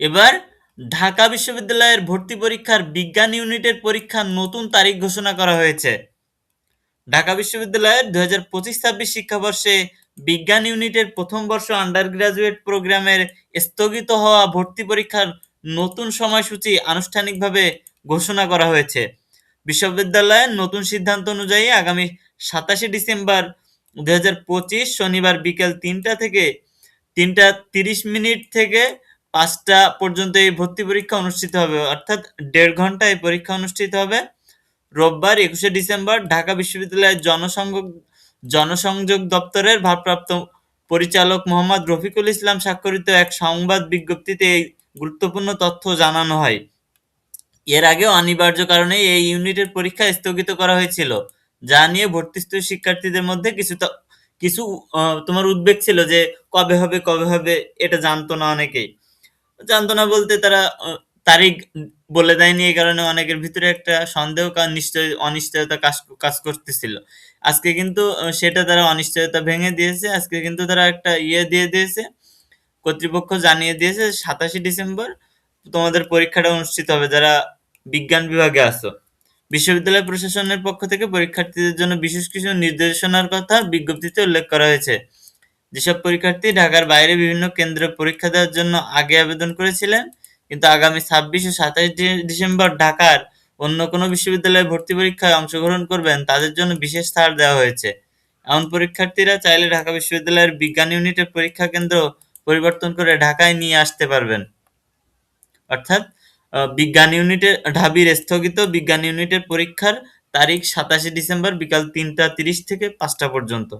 এবার ঢাকা বিশ্ববিদ্যালয়ের ভর্তি পরীক্ষার বিজ্ঞান ইউনিটের পরীক্ষার নতুন তারিখ ঘোষণা করা হয়েছে। ঢাকা বিশ্ববিদ্যালয়ের দু হাজার পঁচিশ ছাব্বিশ শিক্ষাবর্ষে বিজ্ঞান ইউনিটের প্রথম বর্ষ আন্ডার গ্রাজুয়েট প্রোগ্রামের স্থগিত হওয়া ভর্তি পরীক্ষার নতুন সময়সূচি আনুষ্ঠানিকভাবে ঘোষণা করা হয়েছে। বিশ্ববিদ্যালয়ের নতুন সিদ্ধান্ত অনুযায়ী আগামী সাতাশে ডিসেম্বর দু হাজার পঁচিশ শনিবার বিকেল তিনটা থেকে তিনটা তিরিশ মিনিট থেকে পাঁচটা পর্যন্ত এই ভর্তি পরীক্ষা অনুষ্ঠিত হবে, অর্থাৎ দেড় ঘণ্টা এই পরীক্ষা অনুষ্ঠিত হবে। রোববার একুশে ডিসেম্বর ঢাকা বিশ্ববিদ্যালয়ের জনসংযোগ জনসংযোগ দপ্তরের ভারপ্রাপ্ত পরিচালক মোহাম্মদ রফিকুল ইসলাম স্বাক্ষরিত এক সংবাদ বিজ্ঞপ্তিতে এই গুরুত্বপূর্ণ তথ্য জানানো হয়। এর আগেও অনিবার্য কারণে এই ইউনিটের পরীক্ষা স্থগিত করা হয়েছিল, যা নিয়ে ভর্তিস্থ শিক্ষার্থীদের মধ্যে কিছু কিছু তোমার উদ্বেগ ছিল যে কবে হবে কবে হবে এটা জানতো না অনেকেই। জানতো না বলতে তারা তারিখ বলে দেয়নি এই কারণে অনেকের ভিতরে একটা সন্দেহ নিশ্চয়, অনিশ্চয়তা কাজ কাজ করতেছিল। আজকে কিন্তু সেটা তারা অনিশ্চয়তা ভেঙে দিয়েছে। আজকে কিন্তু তারা একটা ইয়ে দিয়ে দিয়েছে, কর্তৃপক্ষ জানিয়ে দিয়েছে, সাতাশে ডিসেম্বর তোমাদের পরীক্ষাটা অনুষ্ঠিত হবে, যারা বিজ্ঞান বিভাগে আসো বিশ্ববিদ্যালয় প্রশাসনের পক্ষ থেকে পরীক্ষার্থীদের জন্য বিশেষ কিছু নির্দেশনার কথা বিজ্ঞপ্তিতে উল্লেখ করা হয়েছে। যেসব পরীক্ষার্থী ঢাকার বাইরে বিভিন্ন কেন্দ্রে পরীক্ষা দেওয়ার জন্য আগে আবেদন করেছিলেন, কিন্তু আগামী ছাব্বিশ ও সাতাশ ডিসেম্বর ঢাকার অন্য কোনো বিশ্ববিদ্যালয়ে ভর্তি পরীক্ষায় অংশগ্রহণ করবেন, তাদের জন্য বিশেষ ছাড় দেওয়া হয়েছে। এমন পরীক্ষার্থীরা চাইলে ঢাকা বিশ্ববিদ্যালয়ের বিজ্ঞান ইউনিটের পরীক্ষা কেন্দ্র পরিবর্তন করে ঢাকায় নিয়ে আসতে পারবেন। অর্থাৎ বিজ্ঞান ইউনিটের ঢাবির স্থগিত বিজ্ঞান ইউনিটের পরীক্ষার তারিখ সাতাশে ডিসেম্বর বিকাল তিনটা তিরিশ থেকে পাঁচটা পর্যন্ত।